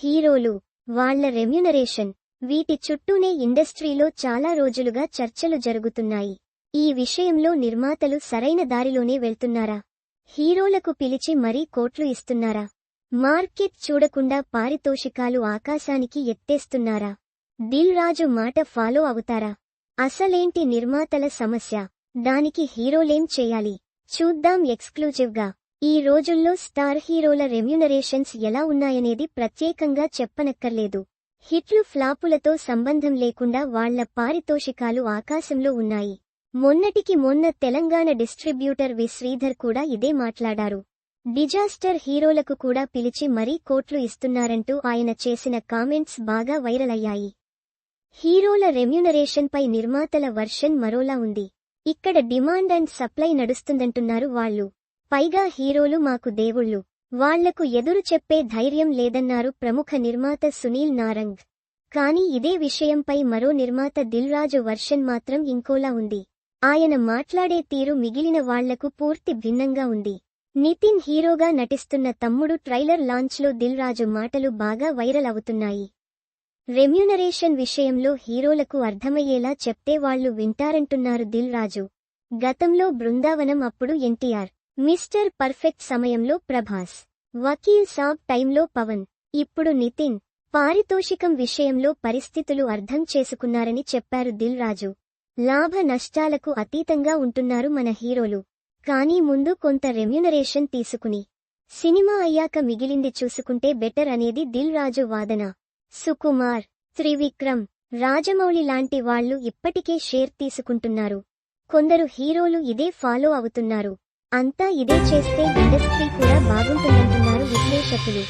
హీరోలు వాళ్ళ రెమ్యునరేషన్ వీటి చుట్టూనే ఇండస్ట్రీలో చాలా రోజులుగా చర్చలు జరుగుతున్నాయి. ఈ విషయంలో నిర్మాతలు సరైన దారిలోనే వెళ్తున్నారా? హీరోలకు పిలిచి మరీ కోట్లు ఇస్తున్నారా? మార్కెట్ చూడకుండా పారితోషికాలు ఆకాశానికి ఎత్తేస్తున్నారా? దిల్ రాజు మాట ఫాలో అవుతారా? అసలేంటి నిర్మాతల సమస్య? దానికి హీరోలేం చేయాలి? చూద్దాం ఎక్స్క్లూజివ్గా. ఈ రోజుల్లో స్టార్ హీరోల రెమ్యునరేషన్స్ ఎలా ఉన్నాయనేది ప్రత్యేకంగా చెప్పనక్కర్లేదు. హిట్లు ఫ్లాపులతో సంబంధం లేకుండా వాళ్ళ పారితోషికాలు ఆకాశంలో ఉన్నాయి. మొన్నటికి మొన్న తెలంగాణ డిస్ట్రిబ్యూటర్ వి. శ్రీధర్ కూడా ఇదే మాట్లాడారు. డిజాస్టర్ హీరోలకు కూడా పిలిచి మరీ కోట్లు ఇస్తున్నారంటూ ఆయన చేసిన కామెంట్స్ బాగా వైరల్ అయ్యాయి. హీరోల రెమ్యునరేషన్పై నిర్మాతల వర్షన్ మరోలా ఉంది. ఇక్కడ డిమాండ్ అండ్ సప్లై నడుస్తుందంటున్నారు వాళ్ళు. పైగా హీరోలు మాకు దేవుళ్ళు. వాళ్ళకు ఎదురు చెప్పే ధైర్యం లేదన్నారు ప్రముఖ నిర్మాత సునీల్ నారంగ్. కానీ ఇదే విషయంపై మరో నిర్మాత దిల్ రాజు వర్షన్ మాత్రం ఇంకోలా ఉంది. ఆయన మాట్లాడే తీరు మిగిలిన వాళ్ళకు పూర్తి భిన్నంగా ఉంది. నితిన్ హీరోగా నటిస్తున్న తమ్ముడు ట్రైలర్ లాంచ్లో దిల్ రాజు మాటలు బాగా వైరల్ అవుతున్నాయి. రెమ్యునరేషన్ విషయంలో హీరోలకు అర్థమయ్యేలా చెప్తే వాళ్ళు వింటారంటున్నారు దిల్ రాజు గతంలో బృందావనం అప్పుడు ఎన్టీఆర్. మిస్టర్ పర్ఫెక్ట్ సమయంలో ప్రభాస్ వకీల్ సాబ్ టైంలో పవన్ ఇప్పుడు నితిన్ పారితోషికం విషయంలో పరిస్థితులు అర్థం చేసుకున్నారని చెప్పారు దిల్ రాజు. లాభ నష్టాలకు అతీతంగా ఉంటున్నారు మన హీరోలు. కానీ ముందు కొంత రెమ్యునరేషన్ తీసుకుని. సినిమా అయ్యాక మిగిలింది చూసుకుంటే బెటర్ అనేది దిల్ రాజు వాదన. సుకుమార్ త్రివిక్రమ్ రాజమౌళి లాంటి వాళ్ళు ఇప్పటికే షేర్ తీసుకుంటున్నారు. కొందరు హీరోలు ఇదే ఫాలో అవుతున్నారు. అంతా ఇదే చేస్తే ఇండస్ట్రీ కూడా బాగుంటుందంటున్నారు విశ్లేషకులు.